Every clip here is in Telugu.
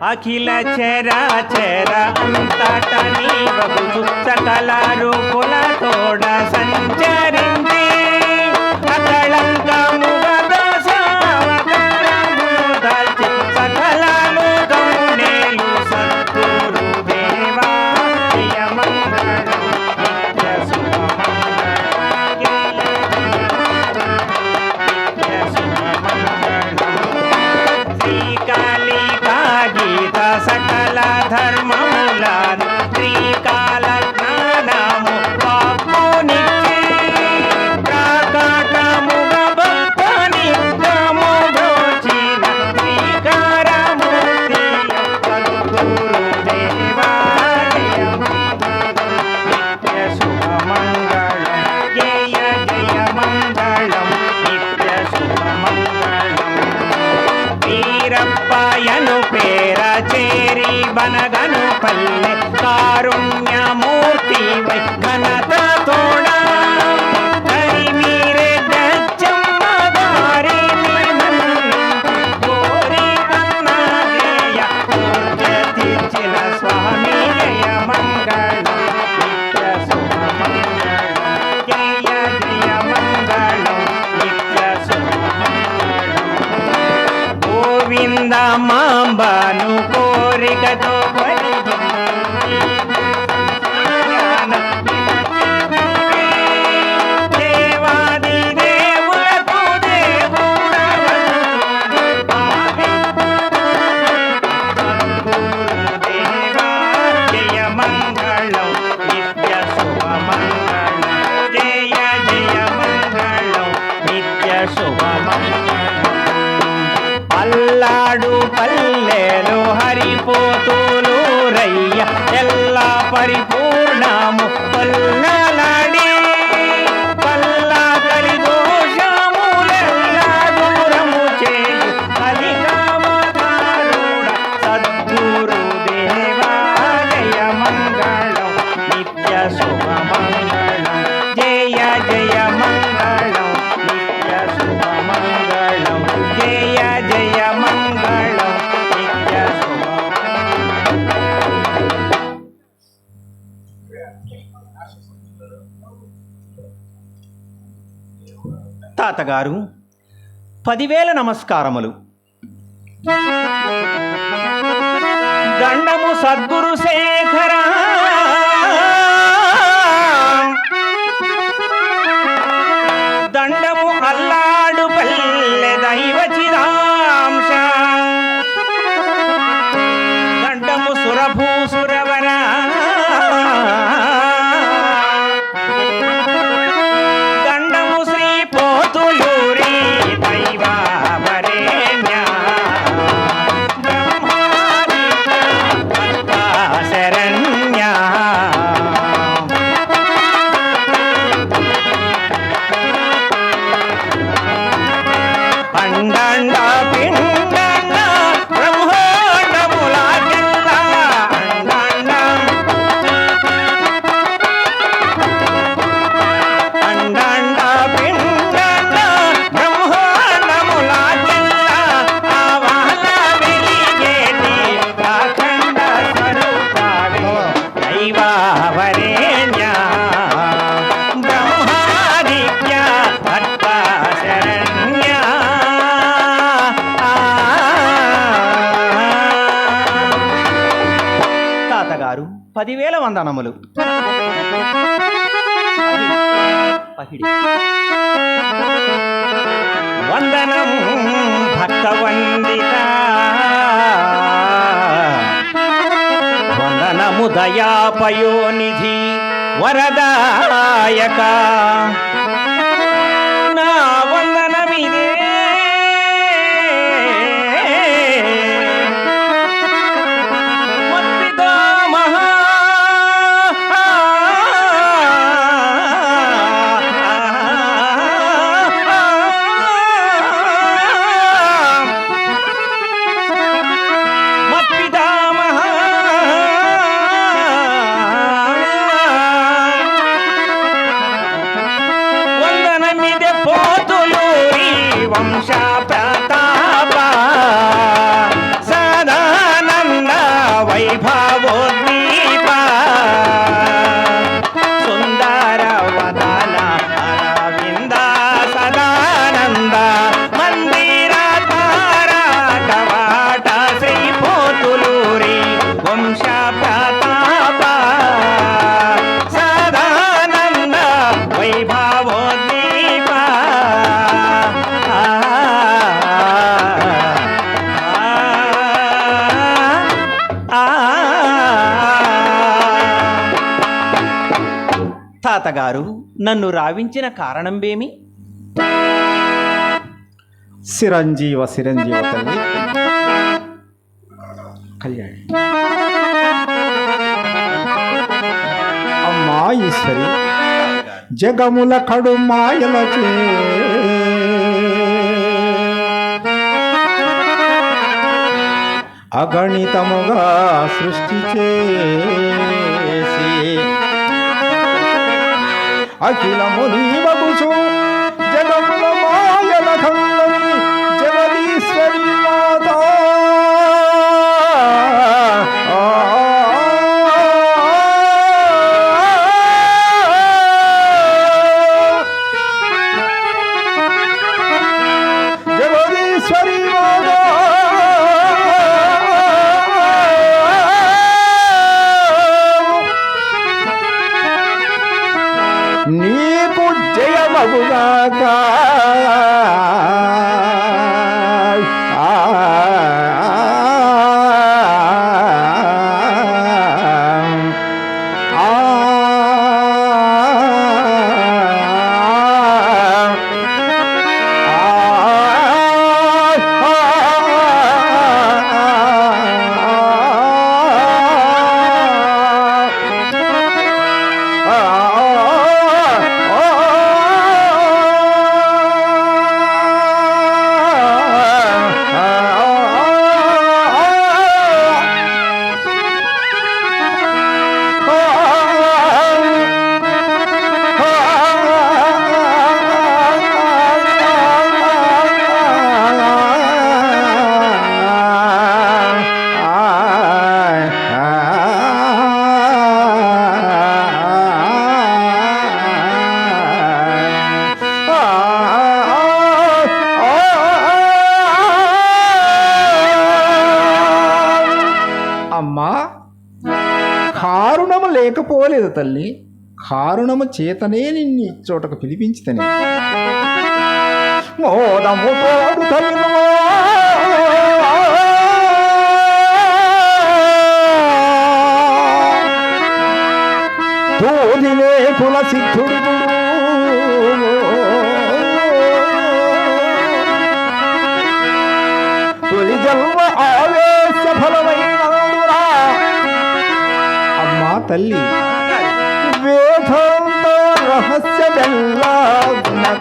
అఖిల చెరా అంతట నీ బబు చుచ్చటలారు కుల తోడ సంచరించి ચંદા માંબાનું કો பறிப்பு గారు పదివేల నమస్కారములు. దండము సద్గురు శేఖరా. கண்டாண்டா பின்ன దానములు వందనము భక్త వందిత దయాపయోనిధి వరదాయక. వంశ తాతగారు నన్ను రావించిన కారణంబేమి? చిరంజీవ చిరంజీవ తల్లి. కళ్యాణి. ఈశ్వరి జగముల కడు మాయల అగణితముగా సృష్టి చేసి అఖిలమునీవకు జగముల మాయలఖం చేయకపోలేదు తల్లి. కారుణము చేతనే నిన్ను చోటకు పిలిపించితని. మోదము తోడు కుల సిద్ధుడు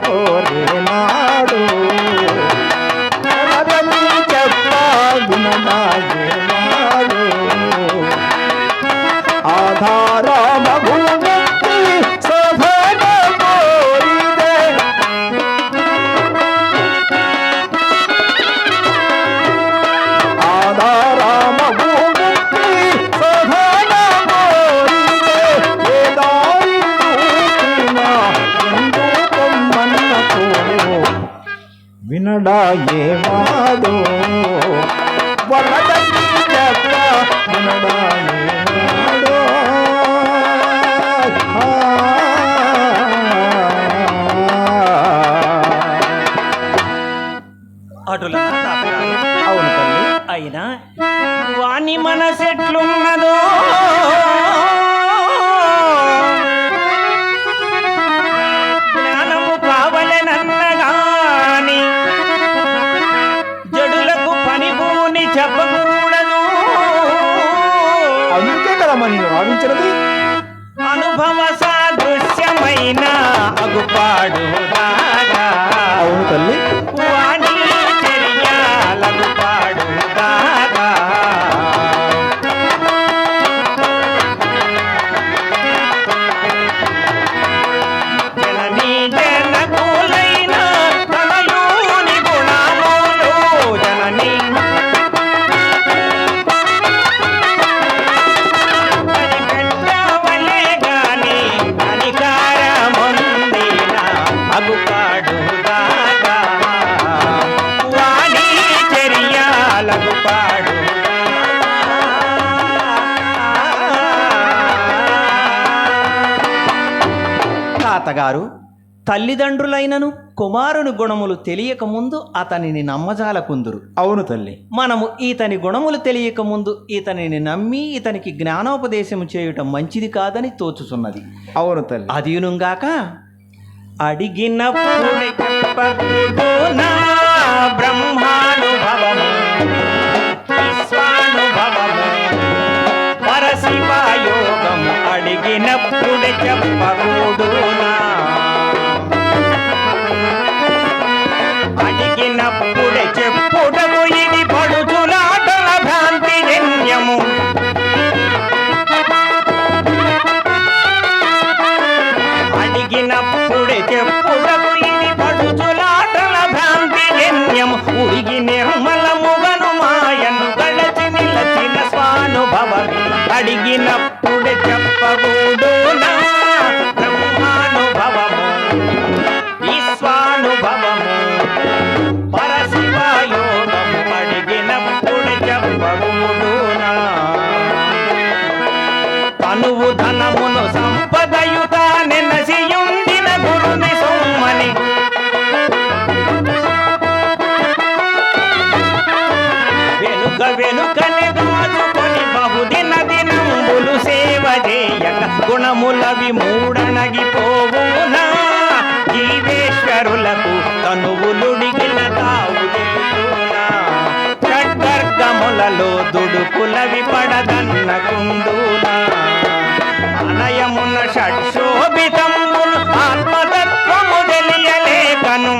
ও తల్లిదండ్రులైనను కుమారుని గుణములు తెలియకముందు అతనిని నమ్మజాలకుందురు అవును తల్లి. మనము ఈతని గుణములు తెలియకముందు ఇతనిని నమ్మి ఇతనికి జ్ఞానోపదేశము చేయుట మంచిది కాదని తోచుచున్నది. అవును తల్లి. అదీనుగాక అడిగినప్పుడే చెప్పకూడదు నా బ్రహ్మానుభవము విశ్వానుభవము పరశివయోగము అడిగినప్పుడే చెప్పకూడదు పడదన్నకుండునా అనయమున షడ్శోభితమును ఆత్మతత్వము తెలియలేకను.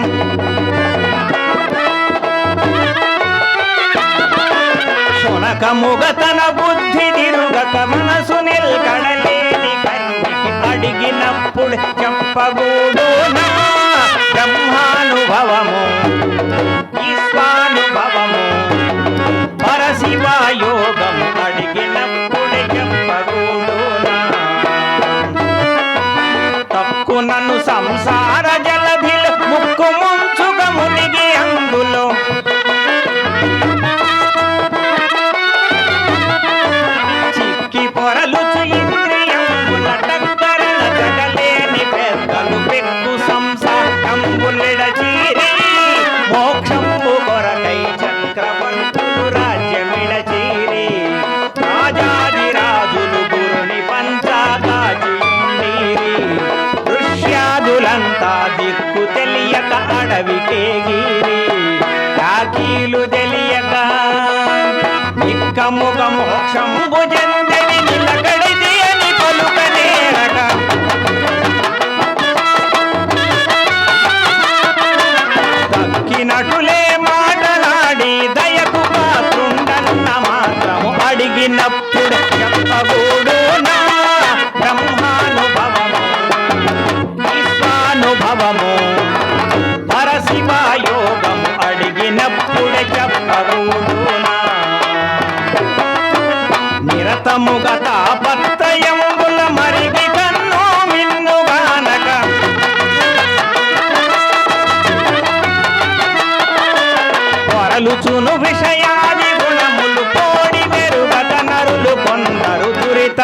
శునకముగ తన బుద్ధి తిరుగక మనసు నిల్కడలేని అడిగినప్పుడు చెప్పగూడు నన్ను సంసార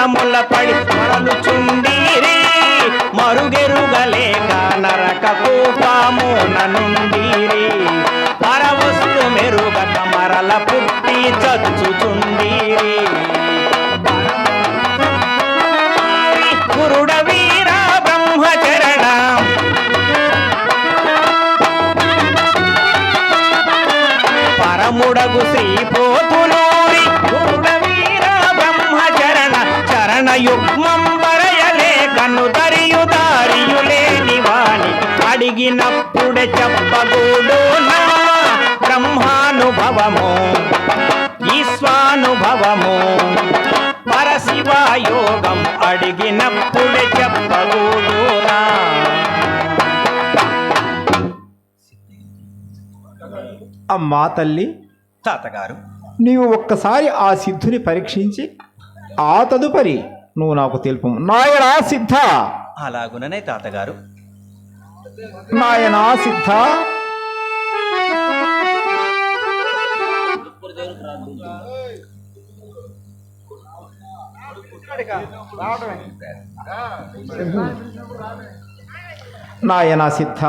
దురితముల పడి పొరలుచుండీరి మరుగెరుగలేక నరక కూపము ననుండీరి పరవస్తు మెరుగత మరల పుట్టి చచ్చుచుండీరి. గురుడ వీర బ్రహ్మచరణ. పరముడగు శ్రీ చరణ యుగ్మం బరయలే కన్ను దరియు దారియులేని వాణి అడిగినప్పుడే చెప్పగూడు బ్రహ్మానుభవము? ఈశ్వానుభవము? పరశివయోగం అడిగినప్పుడే చెప్పగూడు అమ్మా తల్లి తాతగారు. నీవు ఒక్కసారి ఆ సిద్ధుని పరీక్షించి ఆ తదుపరి నువ్వు నాకు తెలుపు. నాయనా సిద్ధ. అలాగుననే తాతగారు. నాయనా సిద్ధ. నాయన సిద్ధ.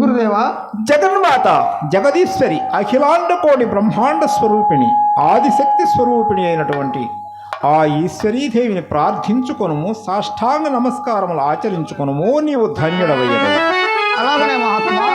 గురుదేవా జగన్మాత జగదీశ్వరి అఖిలాండ కోటి బ్రహ్మాండ స్వరూపిణి ఆదిశక్తి స్వరూపిణి అయినటువంటి ఆ ఈశ్వరీదేవిని ప్రార్థించుకొనుము సాష్టాంగ నమస్కారములు ఆచరించుకొనుము నీవు ధన్యుడవయ్యదు అలాగనే మహాత్మా